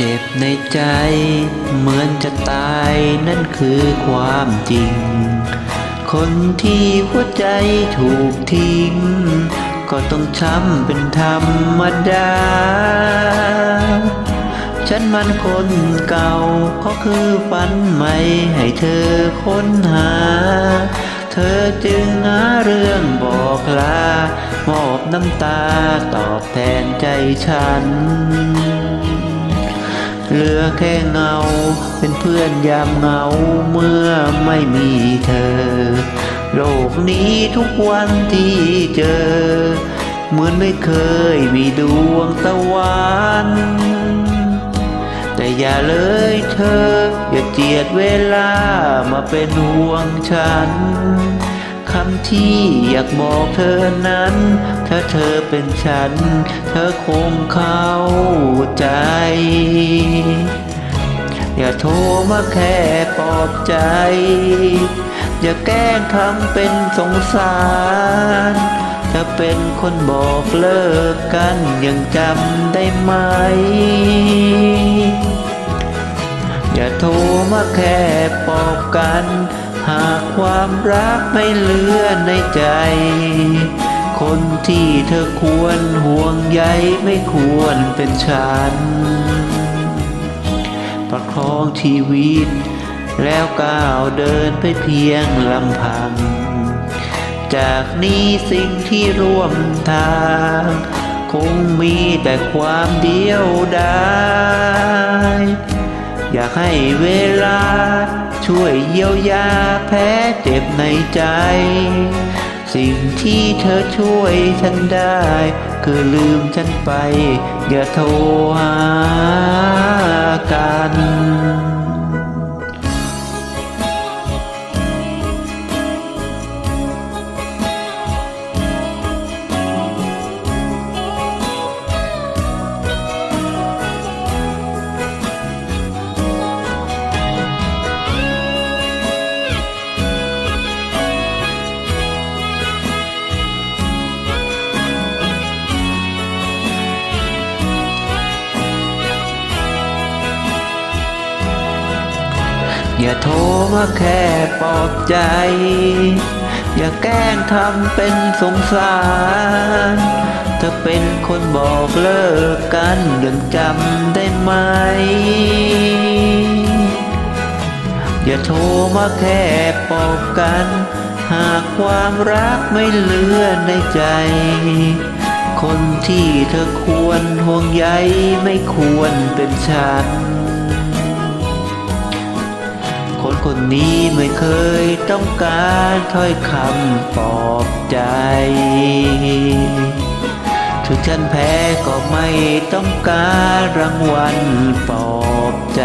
จ็บในใจ เหมือนจะตายนั่นคือความจริง คนที่หัวใจถูกทิ้ง ก็ต้องช้ำเป็นธรรมดา ฉันมันคนเก่าก็คือฝันใหม่ให้เธอค้นหา เธอจึงหาเรื่องบอกลามอบน้ำตาตอบแทนใจฉัน เหลือแค่เงา เป็นเพื่อนยามเหงาเมื่อไม่มีเธอ โลกนี้ทุกวันที่เจอ เหมือนไม่เคยมีดวงตะวันแต่อย่าเลยเธอ อย่าเจียดเวลามาเป็นห่วงฉัน คำที่อยากบอกเธอนั้น ถ้าเธอเป็นฉัน เธอคงเข้าใจ อย่าโทรมาแค่ปลอบใจ อย่าแกล้งทำเป็นสงสารถ้าเป็นคนบอกเลิกกันยังจำได้ไหม อย่าโทรมาแค่ปลอบกัน หากความรักไม่เหลือในใจ คนที่เธอควรห่วงใยไม่ควรเป็นฉัน ประคองชีวิต แล้วก้าวเดินไปเพียงลำพัง จากนี้สิ่งที่ร่วมทาง คงมีแต่ความเดียวดายอยากให้เวลา ช่วยเยียวยาแผลเจ็บในใจ สิ่งที่เธอช่วยฉันได้ คือลืมฉันไป อย่าโทรหากัน อย่าโทรมาแค่ปลอบใจ อย่าแกล้งทำเป็นสงสารเธอเป็นคนบอกเลิกกันยังจำได้ไหม อย่าโทรมาแค่ปลอบกัน หากความรักไม่เหลือในใจ คนที่เธอควรห่วงใยไม่ควรเป็นฉัน คนนนี้ไม่เคยต้องการถ้อยคำปลอบใจ ถึงฉันแพ้ก็ไม่ต้องการรางวัลปลอบใจ